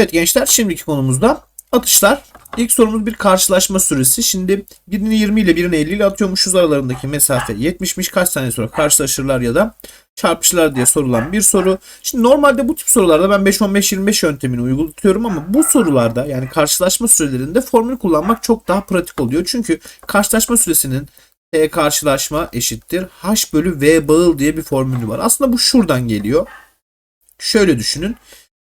Evet gençler şimdiki konumuzda atışlar. İlk sorumuz bir karşılaşma süresi. Şimdi birini 20 ile birini 50 ile atıyormuşuz. Aralarındaki mesafe 70'miş. Kaç saniye sonra karşılaşırlar ya da çarpışırlar diye sorulan bir soru. Şimdi normalde bu tip sorularda ben 5-15-25 yöntemini uygulatıyorum ama bu sorularda yani karşılaşma sürelerinde formül kullanmak çok daha pratik oluyor. Çünkü karşılaşma süresinin T karşılaşma eşittir H bölü V bağıl diye bir formülü var. Aslında bu şuradan geliyor. Şöyle düşünün.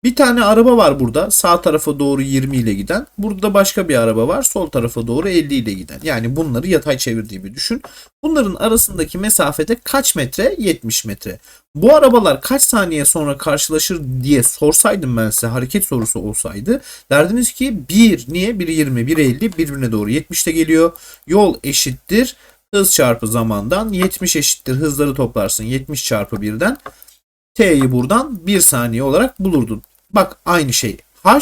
Bir tane araba var burada. Sağ tarafa doğru 20 ile giden. Burada da başka bir araba var. Sol tarafa doğru 50 ile giden. Yani bunları yatay çevirdiğimi düşün. Bunların arasındaki mesafede kaç metre? 70 metre. Bu arabalar kaç saniye sonra karşılaşır diye sorsaydım ben size hareket sorusu olsaydı derdiniz ki 1 niye? Biri 20, biri 50 birbirine doğru 70'te geliyor. Yol eşittir hız çarpı zamandan 70 eşittir hızları toplarsın 70 çarpı 1'den T'yi buradan 1 saniye olarak bulurdun. Bak aynı şey. H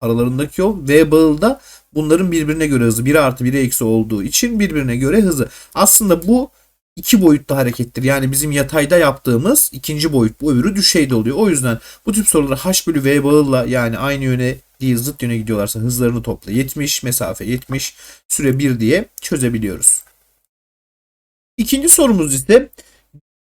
aralarındaki yol V bağılda bunların birbirine göre hızı 1 artı 1 eksi olduğu için birbirine göre hızı. Aslında bu iki boyutlu harekettir. Yani bizim yatayda yaptığımız ikinci boyut bu öbürü düşeyde oluyor. O yüzden bu tip soruları H bölü V bağılla yani aynı yöne değil zıt yöne gidiyorlarsa hızlarını topla 70 mesafe 70 süre 1 diye çözebiliyoruz. İkinci sorumuz ise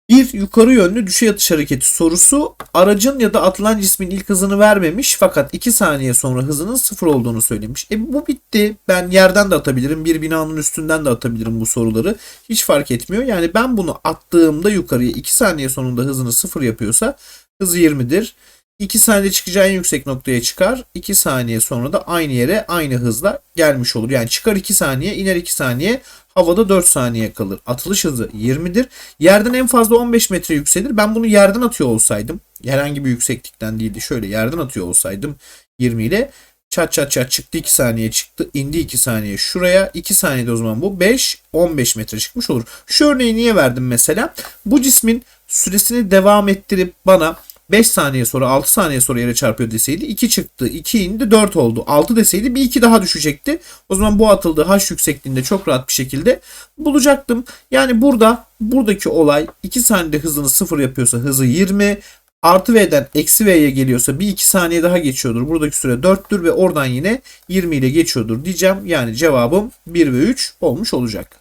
bir yukarı yönlü düşey atış hareketi sorusu aracın ya da atılan cismin ilk hızını vermemiş fakat 2 saniye sonra hızının sıfır olduğunu söylemiş. E bu bitti. Ben yerden de atabilirim. Bir binanın üstünden de atabilirim bu soruları. Hiç fark etmiyor. Yani ben bunu attığımda yukarıya 2 saniye sonunda hızını sıfır yapıyorsa hızı 20'dir. 2 saniyede çıkacağı en yüksek noktaya çıkar. 2 saniye sonra da aynı yere aynı hızla gelmiş olur. Yani çıkar 2 saniye, iner 2 saniye, havada 4 saniye kalır. Atılış hızı 20'dir. Yerden en fazla 15 metre yükselir. Ben bunu yerden atıyor olsaydım, herhangi bir yükseklikten değildi. Şöyle yerden atıyor olsaydım 20 ile çat çat çat çıktı 2 saniye çıktı. indi 2 saniye şuraya. 2 saniyede o zaman bu 5 15 metre çıkmış olur. Şu örneği niye verdim mesela? Bu cismin süresini devam ettirip bana 5 saniye sonra 6 saniye sonra yere çarpıyor deseydi 2 çıktı 2 indi 4 oldu 6 deseydi bir 2 daha düşecekti. O zaman bu atıldığı h yüksekliğinde çok rahat bir şekilde bulacaktım. Yani burada buradaki olay 2 saniyede hızını 0 yapıyorsa hızı 20 artı v'den eksi v'ye geliyorsa bir 2 saniye daha geçiyordur. Buradaki süre 4'tür ve oradan yine 20 ile geçiyordur diyeceğim. Yani cevabım 1 ve 3 olmuş olacak.